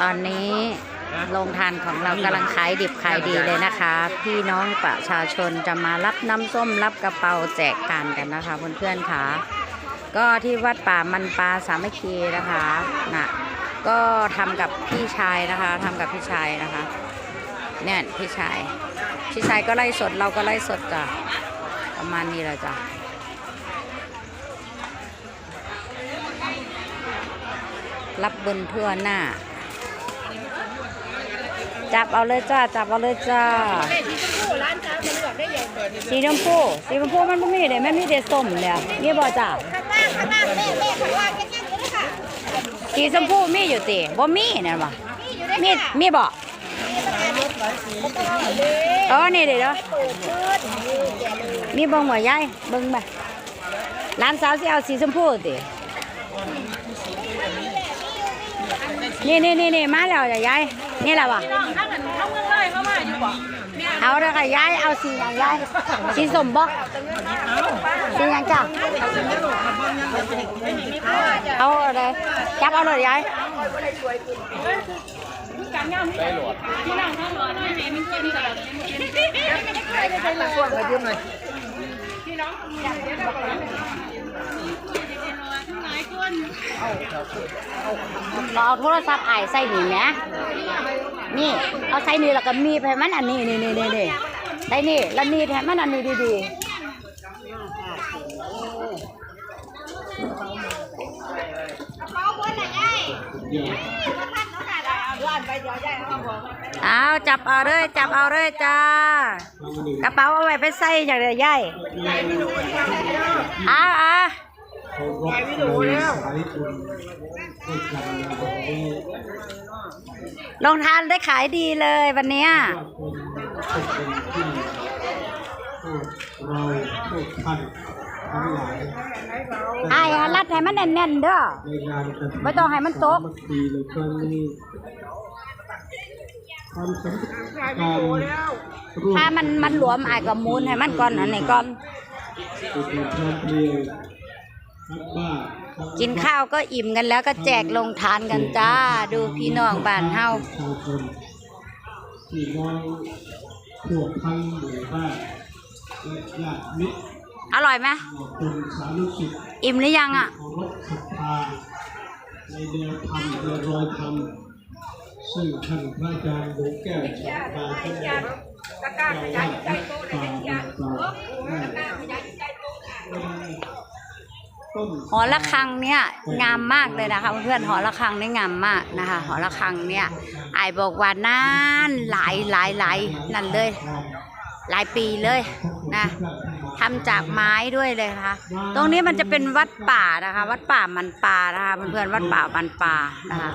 ตอนนี้โรงทานของเรากำลังขายดิบขายดีเลยนะคะ พี่น้องประชาชนจะมารับน้ำส้มรับกระเป๋าแจกกันกันนะคะเพื่อนๆค่ะ ก็ที่วัดป่ามันปลาสามัคคีนะคะนะก็ทำกับพี่ชายนะคะทำกับพี่ชายนะคะเนี่ยพี่ชาย พี่ชายก็ไล่สดเราก็ไล่สดจ้ะประมาณนี้แหละจ้ะรับบุญทั่วหน้า จับเอาเลยจ้า จับเอาเลยจ้าสีชมพูสีชมพูมันไม่มีเด้มันมีแต่ส้มเนี่ยมีบ่จ้าข้างล่างข้างล่างแม่แม่ข้างล่างยังยังอยู่เลยค่ะสีชมพูมีอยู่ติบ่มีเนี่ยบ่นี่อยู่ด้วยมีมีบ่มีประมาณนี้มันต้องเอเลยอ๋อนี่เด้อเด้อเปิดขึ้นนี่แกะเลยมีเบิ่งบ่ยายเบิ่งบ่ร้านสาวสิเอาสีชมพูติ นี่นี่นี่นี่มาแล้วจ้ะยายนี่แหละบ่น้องถ้าเงินเขาเงินเลยเข้ามาอยู่บ่เอาเด้อค่ะยายเอาสีหยังยายสีส้มบ่สีหยังจ้ะเอาอะไรจับเอาเลยยายการงานที่ที่นั่งทั้งร้อนไม่เห็นมันกินกันพี่น้องเดี๋ยวเราไปทั้งหลายคน เราเอาโทรศัพท์ไอ้ใส่นี่แหมนี่ เอาใส่นี่แล้วก็มีบให้มันอันนี้นี่นี่นี่นี่ใส่นี่แล้วนี่ให้มันอันนี้ดีๆเอาบนไหนไอ้มาพันเขาหนาแล้วเอาอันไปเดียวใหญ่เอาบอกเอาจับเอาเลยจับเอาเลยจ้ากระเป๋าเอาไว้ไปใส่อย่างเดียวยายเอาเอา เขารบในสายบุญด้วยกันในวันนี้ลงทานได้ขายดีเลยวันเนี้ยว่าเป็นเป็นที่พวกเราพวกท่านทั้งหลายไอ้ายรัดให้มันแน่นๆเด้อ ในงานกฐินไม่ต้องให้มันตก สามัคคีในครั้งนี้ความสำคัญการร่วมถ้ามันมันหลวมไอ้ายก็หมูนให้มันก่อนอันนี้ก่อน เป็นพร้อมเพรียงทั้งบ้านทั้ง กินข้าวก็อิ่มกันแล้วก็แจกลงทานกันจ้า ดูพี่น้องบ้านเฮาประชาชนพี่น้องพวกทั้งหมู่บ้านและญาติมิตรอร่อยไหมขอบคุณสาธุสิทธิ์อิ่มหรือยังอะเคารพศรัทธาในแนวธรรมในรอยธรรมซึ่งท่านพระอาจารย์หลวงแก้วสอนตาท่านเจ้าวัดป่าต้น หอระฆังเนี่ยงามมากเลยนะคะเพื่อนๆหอระฆังนี่งามมากนะคะหอระฆังเนี่ยไอบอกว่านานหลายหลายหลายนั่นเลย หลายปีเลยนะทำจากไม้ด้วยเลยค่ะ ตรงนี้มันจะเป็นวัดป่านะคะ วัดป่ามันปลานะคะเพื่อนๆวัดป่ามันปลานะคะ